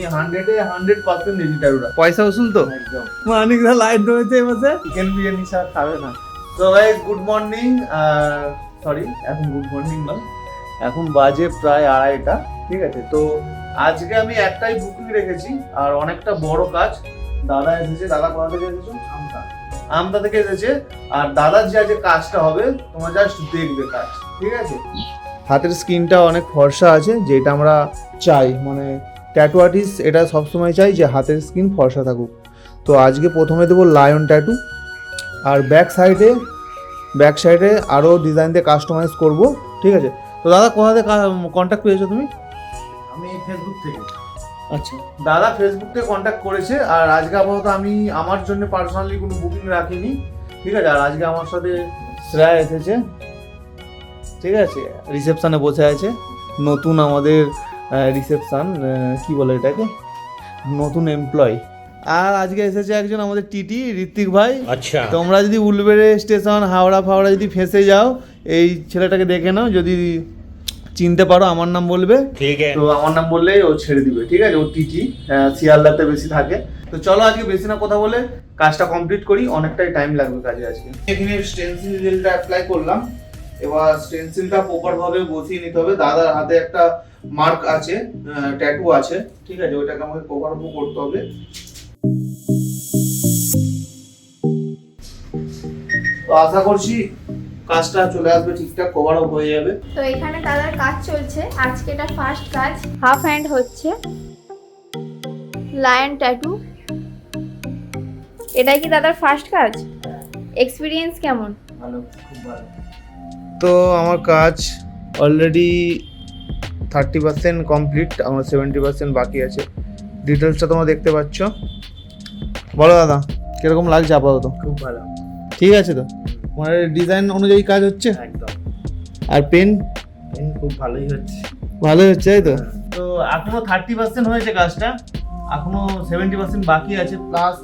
আমি হান্ড্রেডে hundred percent ট্যাটুটা পয়সা উসুল তো? একদম। মানিকদা লাইট ধরেছে এবার চিকেন বিরিয়ানি স্যার খাবে না। তো গাইস গুড মর্নিং সরি এখন গুড মর্নিং নয়। এখন বাজে প্রায় আড়াইটা ঠিক আছে? তো আজকে আমি একটাই বুকিং রেখেছি আর অনেকটা বড় কাজ। দাদা এসেছে দাদা কোথা থেকে এসেছ? আমতা। আমতা থেকে এসেছে আর দাদার যে আজকে কাজটা হবে তোমরা জাস্ট দেখবে কাজ ঠিক আছে? হাতের স্কিনটা অনেক ফর্সা আছে যেটা আমরা চাই মানে ট্যাটু আর্টিস্ট এটা সবসময় চাই যে হাতের স্কিন ফর্সা থাকুক। তো আজকে প্রথমে দেবো লায়ন ট্যাটু আর ব্যাক সাইডে ব্যাক সাইডে আরও ডিজাইন দিয়ে কাস্টমাইজ করব ঠিক আছে? তো দাদা কোথা থেকে কন্ট্যাক্ট পেয়েছ তুমি? আমি ফেসবুক থেকে। আচ্ছা। দাদা ফেসবুক থেকে কন্ট্যাক্ট করেছে আর আজকে আপাতত আমি আমার জন্য পার্সোনালি কোনো বুকিং রাখিনি ঠিক আছে? আর আজকে আমার সাথে শ্রেয়া এসেছে ঠিক আছে? রিসেপশনে বসে আছে। নতুন আমাদের রিসেপশান কি বলে এটাকে? নতুন এমপ্লয় আর আজকে এসেছে একজন আমাদের টিটি ঋত্বিক ভাই। আচ্ছা। তোমরা যদি উলবেড়ে স্টেশন হাওড়া ফাওড়া যদি ফেঁসে যাও এই ছেলেটাকে দেখে নাও যদি চিনতে পারো আমার নাম বলবে। ঠিক আছে। তো আমার নাম বললে ও ছেড়ে দিবে ঠিক আছে? ও টিটি শিয়ালদাতে বেশি থাকে। তো চলো আজকে বেশি না কথা বলে কাজটা কমপ্লিট করি অনেকটাই টাইম লাগবে কাজে আজকে। এখানে স্টেন্সিলটা অ্যাপ্লাই করলাম। এবার স্টেনসিলটা প্রপার ভাবে বসিয়ে নিতে হবে। দাদার হাতে একটা মার্ক আছে ট্যাটু আছে। ঠিক আছে ওইটাকে আমাকে কভার আপ করতে হবে। তো আশা করছি কাজটা চলে আসবে ঠিকঠাক কভার আপ হয়ে যাবে। তো এখানে দাদার কাজ চলছে। আজকে এটা ফার্স্ট কাজ। হাফ হ্যান্ড হচ্ছে। লায়ন ট্যাটু এটাই কি দাদার ফার্স্ট কাজ? এক্সপিরিয়েন্স কেমন? ভালো খুব ভালো। তো আমার কাজ অলরেডি থার্টি পার্সেন্ট কমপ্লিট আমার সেভেন্টি পার্সেন্ট বাকি আছে। ডিটেলসটা তোমরা দেখতে পাচ্ছ। বলো দাদা কীরকম লাগছে আপাতত? খুব ভালো। ঠিক আছে তো? মানে ডিজাইন অনুযায়ী কাজ হচ্ছে? একদম। আর পেন পেন খুব ভালোই হচ্ছে। ভালোই হচ্ছে তাই তো? তো এখনও থার্টি পার্সেন্ট হয়েছে কাজটা। এখনও সেভেন্টি পার্সেন্ট বাকি আছে। প্লাস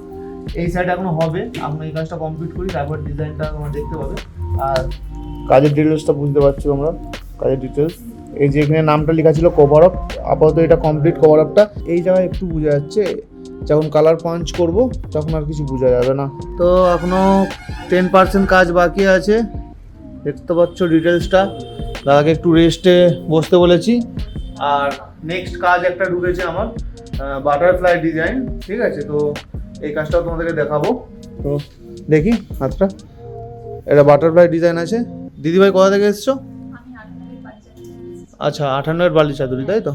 এই সাইড এখনও হবে। এখন এই কাজটা কমপ্লিট করি তারপর ডিজাইনটা তোমরা দেখতে পাবে। আর কাজের ডিটেলসটা বুঝতে পারছ আমরা কাজের ডিটেলস এই যে এখানে নামটা লেখা ছিল কভার আপ আপাতত এটা কমপ্লিট কভার আপটা এই জায়গায় একটু বোঝা যাচ্ছে, যখন কালার পাঞ্চ করব, তখন আর কিছু বোঝা যাবে না। তো এখনও টেন পার্সেন্ট কাজ বাকি আছে। দেখতে পাচ্ছ ডিটেলসটা দাদাকে একটু রেস্টে বসতে বলেছি। আর নেক্সট কাজ একটা ঢুকেছে আমার বাটারফ্লাই ডিজাইন ঠিক আছে? তো এই কাজটাও তোমাদেরকে দেখাবো। তো দেখি, হাতটা। এটা বাটারফ্লাই ডিজাইন আছে। দিদিভাই কোথা থেকে এসছো? আচ্ছা আঠান্নর বালি চাদুরি তাই তো?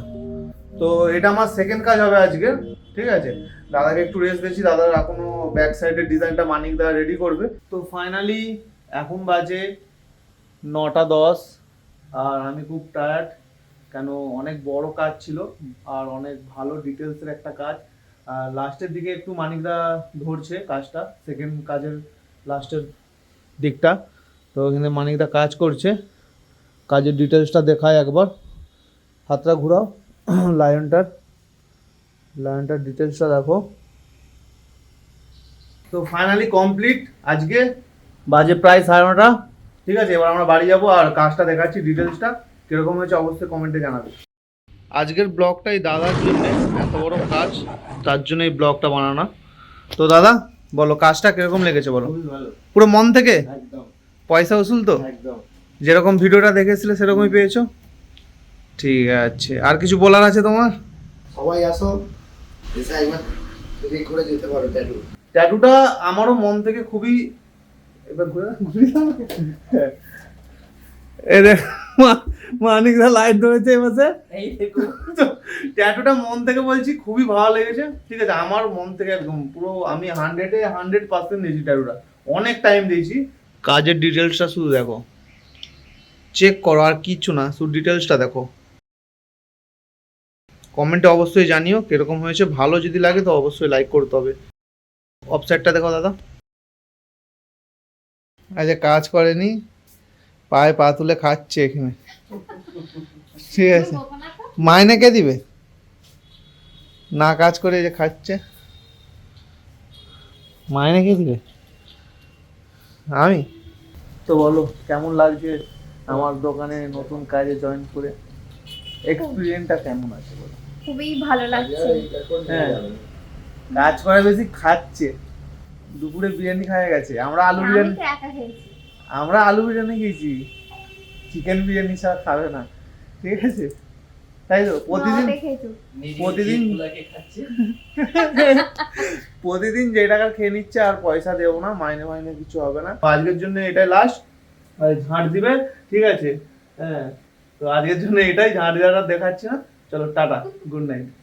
তো এটা আমার সেকেন্ড কাজ হবে আজকে ঠিক আছে? দাদাকে একটু রেস্ট দিয়েছি দাদার এখনও ব্যাক সাইডের ডিজাইনটা মানিক দা রেডি করবে। তো ফাইনালি এখন বাজে নটা দশ আর আমি খুব টায়ার্ড কেন অনেক বড় কাজ ছিল আর অনেক ভালো ডিটেলসের একটা কাজ। আর লাস্টের দিকে একটু মানিকদা ধরছে কাজটা সেকেন্ড কাজের লাস্টের দিকটা। তো এখানে মানিকদা কাজ করছে। কাজের ডিটেলসটা দেখায় একবার। হাতটা ঘুরাও। লায়নটার। লায়নটার ডিটেলসটা দেখো। তো ফাইনালি কমপ্লিট আজকে বাজে প্রায় সাড়ে নটা। ঠিক আছে এবার আমরা বাড়ি যাব আর কাজটা দেখাচ্ছি ডিটেলসটা কীরকম হয়েছে অবশ্যই কমেন্টে জানাবে। আজকের ব্লগটাই দাদার জন্য এত বড় কাজ তার জন্য এই ব্লগটা বানানো। তো দাদা বলো কাজটা কীরকম লেগেছে বলো? পুরো মন থেকে? একদম। পয়সা উসুল তো? একদম। যেরকম ভিডিওটা দেখেছিলে সেরকমই পেয়েছ? ঠিক আছে। আর কিছু বলার আছে তোমার? সবাই আসো। এসে একবার করে যেতে পারো ট্যাটু ট্যাটুটা আমারও মন থেকে খুবই এবার ঘুরে ঘুরে দাও। এ দেখ, মা- মানিকদা লাইট ধরেছে এবারে ট্যাটুটা মন থেকে বলছি খুবই ভালো লেগেছে। ঠিক আছে আমার মন থেকে একদম পুরো আমি হান্ড্রেডে হান্ড্রেড পার্সেন্ট দিয়েছি ট্যাটুটা অনেক টাইম দিয়েছি। কাজের ডিটেলসটা শুধু দেখো। চেক করো, আর কিচ্ছু না, শুধু ডিটেলসটা দেখো। কমেন্টে অবশ্যই জানিও কীরকম হয়েছে। ভালো যদি লাগে তো অবশ্যই লাইক করতে হবে। অফসাইডটা দেখো দাদা। আচ্ছা কাজ করেনি, পায়ে পা তুলে খাচ্ছে এখানে। ঠিক আছে। মাইনে কে দিবে? না কাজ করে যে খাচ্ছে। মাইনে কে দিবে? আমি? তো বলো কেমন লাগছে আমার দোকানে নতুন কাজে জয়েন করে? এক্সপিরিয়েন্সটা কেমন আছে বলো? খুবই ভালো লাগছে। হ্যাঁ কাজ করে বেশি খাচ্ছে। দুপুরে বিরিয়ানি খাওয়া গেছে। আমরা আলু বিরিয়ানি একা খেয়েছি। আমরা আলু বিরিয়ানি খেয়েছি। চিকেন বিরিয়ানি ছাড়া খাবে না। ঠিক আছে? তাই তো? প্রতিদিন প্রতিদিন প্রতিদিন যে টাকা খেয়ে নিচ্ছে আর পয়সা দেবো না মাইনে মাইনে কিছু হবে না। তো আজকের জন্য এটাই লাস্ট ঝাঁট দিবে? ঠিক আছে। হ্যাঁ। তো আজকের জন্য এটাই ঝাঁট দেওয়াটা দেখাচ্ছি না। চলো টাটা। Good night